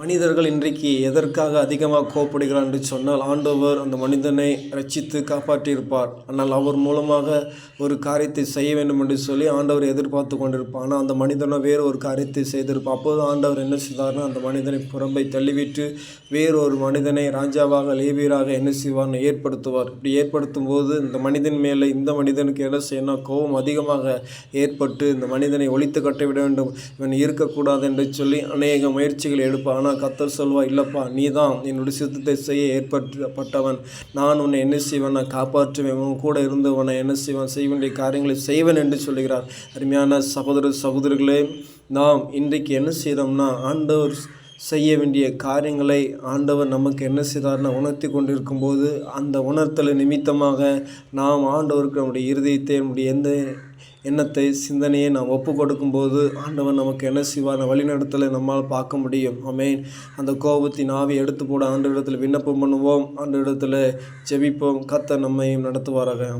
மனிதர்கள் இன்றைக்கு எதற்காக அதிகமாக கோப்படுகிறார் என்று சொன்னால் ஆண்டவர் அந்த மனிதனை ரட்சித்து காப்பாற்றியிருப்பார். ஆனால் அவர் மூலமாக ஒரு காரியத்தை செய்ய வேண்டும் என்று சொல்லி ஆண்டவர் எதிர்பார்த்து கொண்டிருப்பார். ஆனால் அந்த மனிதனை வேறு ஒரு காரியத்தை செய்திருப்பார். அப்போது ஆண்டவர் என்ன செய்தார்னா அந்த மனிதனை புறம்பை தள்ளிவிட்டு வேறு ஒரு மனிதனை ராஜாவாக லேவியராக என்ன செய்வார்னு ஏற்படுத்துவார். இப்படி ஏற்படுத்தும் போது இந்த மனிதன் மேலே இந்த மனிதனுக்கு என்ன செய்யணும் கோபம் அதிகமாக ஏற்பட்டு இந்த மனிதனை ஒழித்து கட்ட விட வேண்டும். இவன் இருக்கக்கூடாது என்று சொல்லி அநேக முயற்சிகள் எடுப்பார் ஆனால் கத்தர் சொல்வா இல்லைப்பா நீ தான் என்னுடைய சித்தத்தை செய்ய ஏற்பட்டப்பட்டவன் நான் உன்னை என்ன செய்வேன்? நான் காப்பாற்றுவேன். உன் கூட இருந்து உன்னை என்ன செய்வேன்? செய்ய வேண்டிய காரியங்களை செய்வேன் என்று சொல்லுகிறார். அருமையான சகோதர சகோதரர்களே நாம் இன்றைக்கு என்ன செய்தோம்னா ஆண்டவர் செய்ய வேண்டிய காரியங்களை ஆண்டவர் நமக்கு என்ன செய்தார்னா உணர்த்தி கொண்டிருக்கும் போது அந்த உணர்த்தல் நிமித்தமாக நாம் ஆண்டவருக்கு நம்முடைய இருதயத்தை நம்முடைய எந்த எண்ணத்தை சிந்தனையை நாம் ஒப்பு கொடுக்கும்போது ஆண்டவர் நமக்கு என்ன செய்வார் வழிநடத்தலை நம்மால் பார்க்க முடியும். அமேன் அந்த கோபத்தின் ஆவி எடுத்து போட ஆண்டு இடத்துல விண்ணப்பம் பண்ணுவோம். ஆண்டு இடத்துல ஜெபிப்போம். கத்த நம்மையும் நடத்துவாராக.